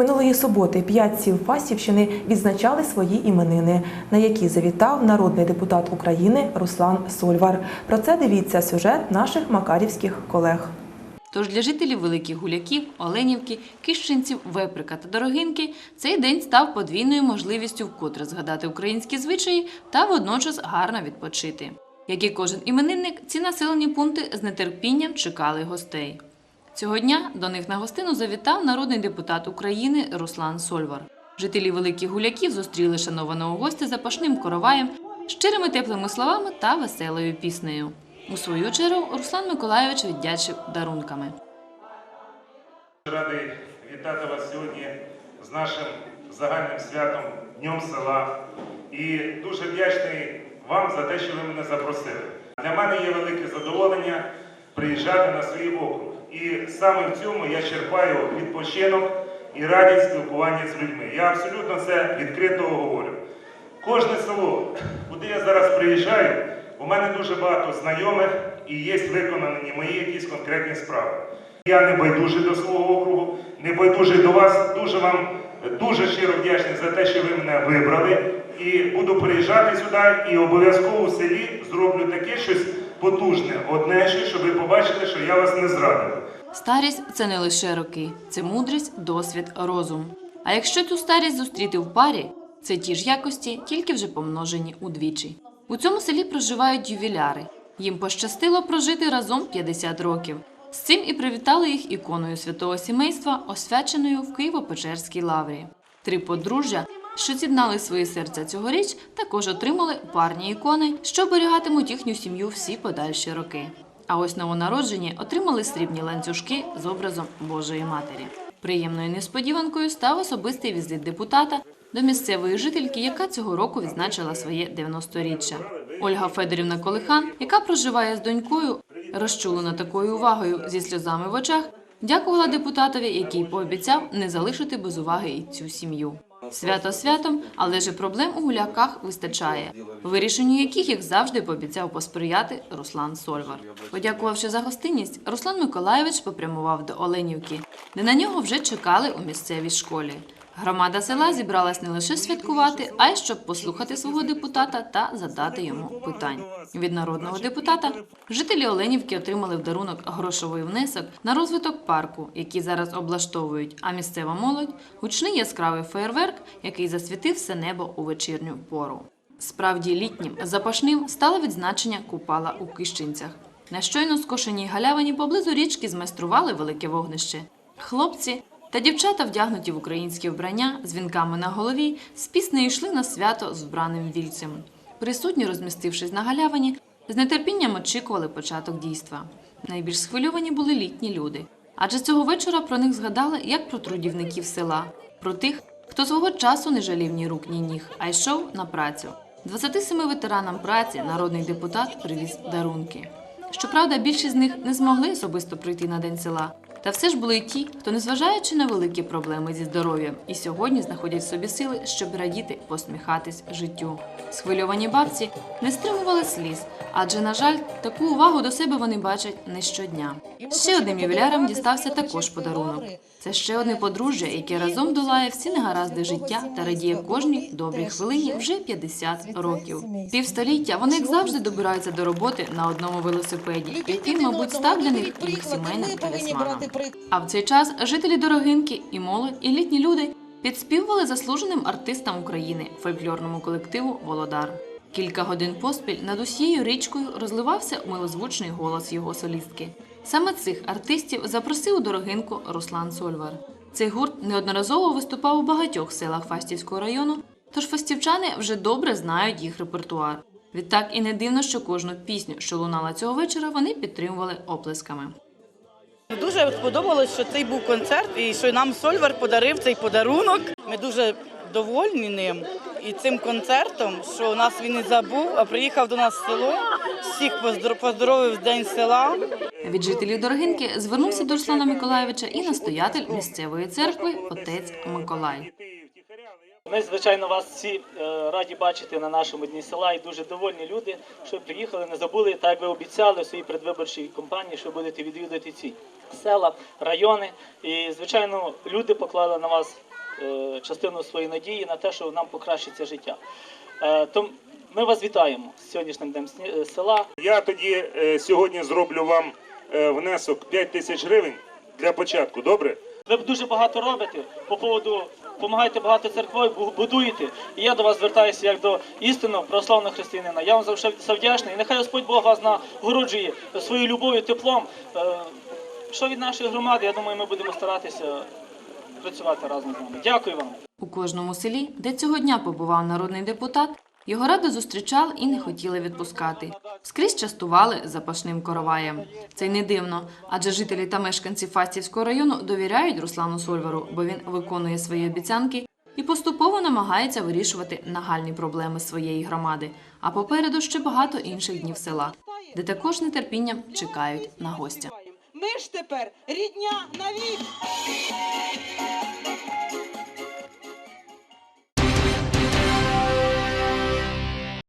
Минулої суботи п'ять сіл Фастівщини відзначали свої іменини, на які завітав народний депутат України Руслан Сольвар. Про це дивіться сюжет наших макарівських колег. Тож для жителів Великих Гуляків, Оленівки, Кищенців, Веприка та Дорогинки цей день став подвійною можливістю вкотре згадати українські звичаї та водночас гарно відпочити. Як і кожен іменинник, ці населені пункти з нетерпінням чекали гостей. Цього дня до них на гостину завітав народний депутат України Руслан Сольвар. Жителі Великих Гуляків зустріли шанованого гостя запашним короваєм, щирими теплими словами та веселою піснею. У свою чергу Руслан Миколайович віддячив дарунками. Радий вітати вас сьогодні з нашим загальним святом Днем села. І дуже вдячний вам за те, що ви мене запросили. Для мене є велике задоволення приїжджати на свій округ. І саме в цьому я черпаю відпочинок і радість спілкування з людьми. Я абсолютно це відкрито говорю. Кожне село, куди я зараз приїжджаю, у мене дуже багато знайомих і є виконані мої якісь конкретні справи. Я не байдужий до свого округу, не байдужий до вас. Дуже вам дуже щиро вдячний за те, що ви мене вибрали. І буду приїжджати сюди і обов'язково в селі зроблю таке щось потужне, одне щоб ви побачили, що я вас не зрадив. Старість це не лише роки, це мудрість, досвід, розум. А якщо цю старість зустріти в парі, це ті ж якості, тільки вже помножені удвічі. У цьому селі проживають ювіляри. Їм пощастило прожити разом 50 років. З цим і привітали їх іконою святого сімейства, освяченою в Києво-Печерській лаврі. Три подружжя, що з'єднали свої серця цьогоріч, також отримали парні ікони, що оберігатимуть їхню сім'ю всі подальші роки. А ось новонароджені отримали срібні ланцюжки з образом Божої Матері. Приємною несподіванкою став особистий візит депутата до місцевої жительки, яка цього року відзначила своє 90-річчя. Ольга Федорівна Колихан, яка проживає з донькою, розчулена такою увагою зі сльозами в очах, дякувала депутатові, який пообіцяв не залишити без уваги і цю сім'ю. Свято святом, але ж проблем у гуляках вистачає, вирішенню яких як завжди пообіцяв посприяти Руслан Сольвар. Подякувавши за гостинність, Руслан Миколаєвич попрямував до Оленівки, де на нього вже чекали у місцевій школі. Громада села зібралась не лише святкувати, а й щоб послухати свого депутата та задати йому питань. Від народного депутата жителі Оленівки отримали в дарунок грошовий внесок на розвиток парку, який зараз облаштовують. А місцева молодь гучний яскравий феєрверк, який засвітив все небо у вечірню пору. Справді літнім запашним стало відзначення купала у Кищинцях. На щойно скошеній галявині поблизу річки змайстрували велике вогнище. Хлопці та дівчата, вдягнуті в українські вбрання з вінками на голові, з піснею йшли на свято з вбраним вільцем. Присутні, розмістившись на галявині, з нетерпінням очікували початок дійства. Найбільш схвильовані були літні люди, адже цього вечора про них згадали як про трудівників села, про тих, хто свого часу не жалів ні рук, ні ніг, а йшов на працю. 27 ветеранам праці народний депутат привіз дарунки. Щоправда, більшість з них не змогли особисто прийти на день села. Та все ж були й ті, хто, незважаючи на великі проблеми зі здоров'ям, і сьогодні знаходять в собі сили, щоб радіти, посміхатись життю. Схвильовані бабці не стримували сліз, адже, на жаль, таку увагу до себе вони бачать не щодня. Ще одним ювілярам дістався також подарунок. Це ще одне подружжя, яке разом долає всі негаразди життя та радіє кожній добрій хвилині вже 50 років. Півстоліття вони, як завжди, добираються до роботи на одному велосипеді, який, мабуть, став для них їх сімейним талісманом. А в цей час жителі Дорогинки і молодь, і літні люди підспівували заслуженим артистам України фольклорному колективу Володар. Кілька годин поспіль над усією річкою розливався милозвучний голос його солістки. Саме цих артистів запросив у Дорогинку Руслан Сольвар. Цей гурт неодноразово виступав у багатьох селах Фастівського району, тож фастівчани вже добре знають їх репертуар. Відтак і не дивно, що кожну пісню, що лунала цього вечора, вони підтримували оплесками. Дуже сподобалось, що цей був концерт і що нам Сольвар подарив цей подарунок. Ми дуже довольні ним і цим концертом, що нас він не забув, а приїхав до нас в село, всіх поздор- поздоровив День села. Від жителів Дорогинки звернувся до Руслана Миколаєвича і настоятель місцевої церкви отець Миколай. Ми, звичайно, вас всі е, раді бачити на нашому дні села і дуже довольні люди, що приїхали, не забули, так як ви обіцяли в своїй предвиборчій кампанії, що будете відвідати ці села, райони. І, звичайно, люди поклали на вас е, частину своєї надії на те, що нам покращиться життя. Е, Тому ми вас вітаємо з сьогоднішнім днем села. Я тоді сьогодні зроблю вам внесок 5 тисяч гривень для початку, добре? Ви дуже багато робите по поводу, допомагаєте багато церквою, будуєте. І я до вас звертаюся як до істинного православного християнина. Я вам завжди вдячний. І нехай Господь Бог вас нагороджує своєю любов'ю, теплом. Е, Що від нашої громади, я думаю, ми будемо старатися працювати разом з вами. Дякую вам. У кожному селі, де цього дня побував народний депутат, його радо зустрічали і не хотіли відпускати. Скрізь частували запашним короваєм. Це й не дивно, адже жителі та мешканці Фастівського району довіряють Руслану Сольвару, бо він виконує свої обіцянки і поступово намагається вирішувати нагальні проблеми своєї громади. А попереду ще багато інших днів села, де також нетерпінням чекають на гостя. Ми ж тепер рідня навік.